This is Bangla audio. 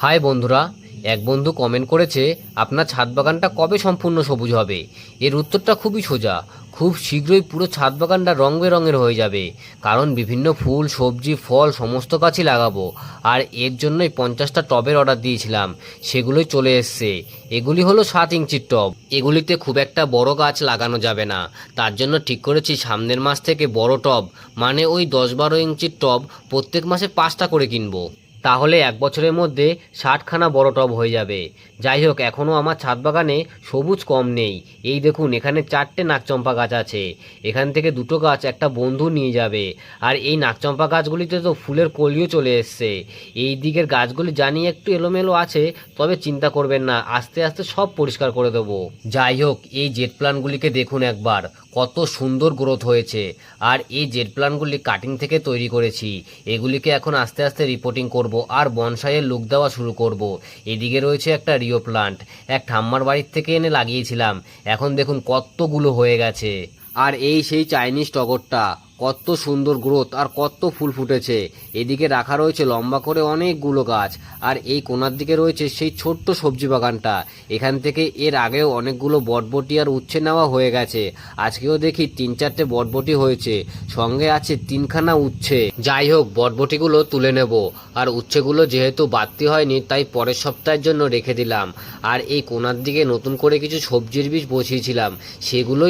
হাই বন্ধুরা, এক বন্ধু কমেন্ট করেছে, আপনার ছাদ বাগানটা কবে সম্পূর্ণ সবুজ হবে? এর উত্তরটা খুবই সোজা। খুব শীঘ্রই পুরো ছাদ বাগানটা রং বেরঙের হয়ে যাবে। কারণ বিভিন্ন ফুল, সবজি, ফল, সমস্ত গাছই লাগাবো। আর এর জন্যই পঞ্চাশটা টবের অর্ডার দিয়েছিলাম। সেগুলোই চলে এসছে। এগুলি হলো সাত ইঞ্চির টব। এগুলিতে খুব একটা বড় গাছ লাগানো যাবে না। তার জন্য ঠিক করেছি সামনের মাস থেকে বড় টব। মানে ওই দশ বারো ইঞ্চির টব প্রত্যেক মাসে পাঁচটা করে কিনবো। তাহলে এক বছরের মধ্যে ষাটখানা বড় টব হয়ে যাবে। যাই হোক এখনও আমার ছাদ বাগানে সবুজ কম নেই। এই দেখুন, এখানে চারটে নাকচম্পা গাছ আছে। এখান থেকে দুটো গাছ একটা বন্ধু নিয়ে যাবে। আর এই নাকচম্পা গাছগুলিতে তো ফুলের কলিও চলে এসছে। এই দিকের গাছগুলি জানি একটু এলোমেলো আছে, তবে চিন্তা করবেন না, আস্তে আস্তে সব পরিষ্কার করে দেবো। যাই হোক, এই জেট প্ল্যানগুলিকে দেখুন একবার। কত সুন্দর গ্রোথ হয়েছে। আর এই জেড প্ল্যানগুলি কাটিং থেকে তৈরি করেছি। এগুলিকে এখন আস্তে আস্তে রিপোর্টিং করব আর বনসাইয়ের লুক দেওয়া শুরু করব। এদিকে রয়েছে একটা রিও প্লান্ট এক ঠাম্মার বাড়ির থেকে এনে লাগিয়েছিলাম। এখন দেখুন কতগুলো হয়ে গেছে। আর এই সেই চাইনিজ টগরটা। কত সুন্দর গ্রোথ আর কত ফুল ফুটেছে। এদিকে রাখা রয়েছে লম্বা করে অনেকগুলো গাছ, আর এই কোনার দিকে রয়েছে সেই ছোট্ট সবজি বাগানটা। এখান থেকে এর আগেও অনেকগুলো বটবটি আর উচ্ছে নেওয়া হয়ে গেছে। আজকেও দেখি তিন চারটে বটবটি হয়েছে, সঙ্গে আছে তিনখানা উচ্ছে। যাই হোক, বটবটিগুলো তুলে নেব। আর উচ্ছেগুলো যেহেতু বাড়তি হয়নি, তাই পরের সপ্তাহের জন্য রেখে দিলাম। আর এই কোনার দিকে নতুন করে কিছু সবজির বীজ বসিয়েছিলাম, সেগুলোই